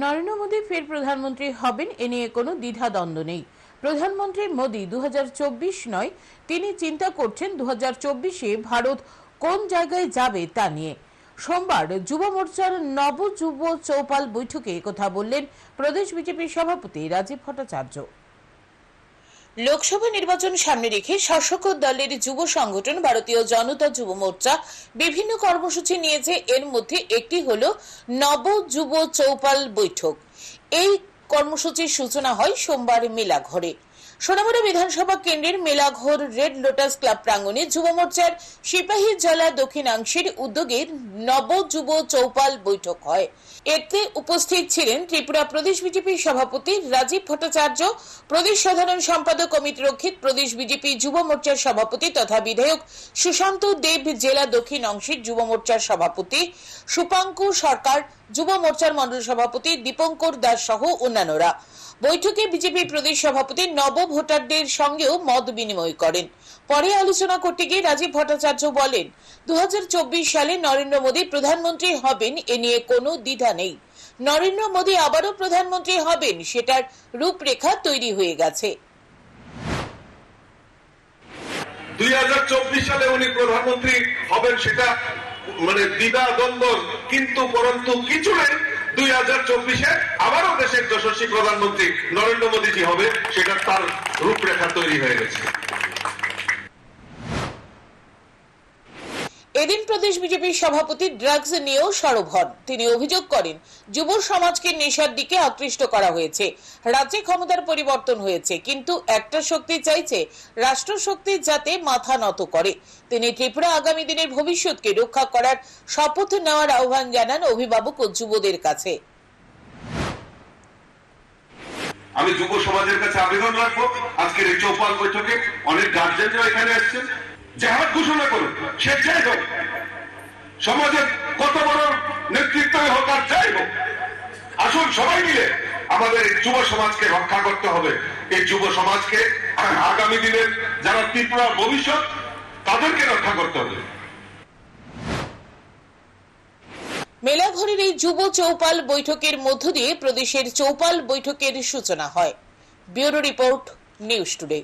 নরেন্দ্র মোদী ফের প্রধানমন্ত্রী হবেন, এ নিয়ে কোনো দ্বিধাদ্বন্দ্ব নেই। প্রধানমন্ত্রী মোদী দু নয়, তিনি চিন্তা করছেন দু ভারত কোন জায়গায় যাবে তা নিয়ে। সোমবার যুব মোর্চার নবযুব চৌপাল বৈঠকে কথা বললেন প্রদেশ বিজেপির সভাপতি রাজীব ভট্টাচার্য। লোকসভা নির্বাচন সামনে রেখে শাসক দলের যুব সংগঠন, ভারতীয় জনতা যুব মোর্চা বিভিন্ন কর্মসূচি নিয়েছে। এর মধ্যে একটি হল নব যুব চৌপাল বৈঠক। এই কর্মসূচির সূচনা হয় সোমবার মেলাঘরে। সোনামুড়া বিধানসভা কেন্দ্রের মেলাঘর রেড লোটাস ক্লাব প্রাঙ্গণে যুব মোর্চার সিপাহী জেলা দক্ষিণাংশের উদ্যোগে নব যুব চৌপাল বৈঠক হয়। এতে উপস্থিত ছিলেন ত্রিপুরা প্রদেশ বিজেপির সভাপতি রাজীব ভট্টাচার্য, প্রদেশ সাধারণ সম্পাদক অমিত রক্ষিত, প্রদেশ বিজেপি যুব মোর্চার সভাপতি তথা বিধায়ক সুশান্ত দেব জেলা দক্ষিণ অংশের যুব মোর্চার সভাপতি, সুপাঙ্কু সরকার যুব মোর্চার মন্ডল সভাপতি দীপঙ্কর দাস সহ অন্যান্যরা। বৈঠকে বিজেপি প্রদেশ সভাপতি নব ভোটারদের সঙ্গেও মত বিনিময় করেন। পরে আলোচনা করতে গিয়ে রাজীব ভট্টাচার্য বলেন দু সালে নরেন্দ্র মোদী প্রধানমন্ত্রী হবেন, এ নিয়ে কোনো দ্বিধা নেই। নরেন্দ্র মোদী আবারও প্রধানমন্ত্রী হবেন, সেটার রূপরেখা তৈরি হয়ে গেছে। দুই সালে উনি প্রধানমন্ত্রী হবেন, সেটা মানে দ্বিধা, দ্বন্দ্ব কিন্তু পরন্তু কিছু নেই। দুই হাজার চব্বিশে আবারও দেশের যশস্বী প্রধানমন্ত্রী নরেন্দ্র মোদীজি হবে, সেটা তার রূপরেখা তৈরি হয়ে গেছে। এদিন প্রদেশ বিজেপির সভাপতি ড্রাগস নিয়েও সরব হন তিনি অভিযোগ করেন, যুব সমাজকে নেশার দিকে আকৃষ্ট করা হয়েছে। রাজ্যে ক্ষমতার পরিবর্তন হয়েছে, কিন্তু একটা শক্তি চাইছে রাষ্ট্র শক্তি যাতে মাথা নত করে। তিনি ত্রিপুরা আগামী দিনের ভবিষ্যৎকে রক্ষা করার শপথ নেওয়ার আহ্বান জানান অভিভাবক ও যুবদের কাছে। আমি যুব সমাজের কাছে আবেদন রাখব। আজকের এই চৌপাল বৈঠকে অনেক গার্জেনরা এখানে এসছেন। জেহাদ ঘোষণা করুন স্বেচ্ছায় হোক। সমাজের কত বড় নেতৃত্ব হোক আর যাই হোক, আসুন সবাই মিলে আমাদের যুব সমাজকে রক্ষা করতে হবে। এই যুব সমাজকে আগামী দিনের যারা ত্রিপুরার ভবিষ্যৎ, তাদেরকে রক্ষা করতে হবে। মেলাঘরের এই যুব চৌপাল বৈঠকের মধ্য দিয়ে প্রদেশের চৌপাল বৈঠকের সূচনা হয়। Bureau report, news today.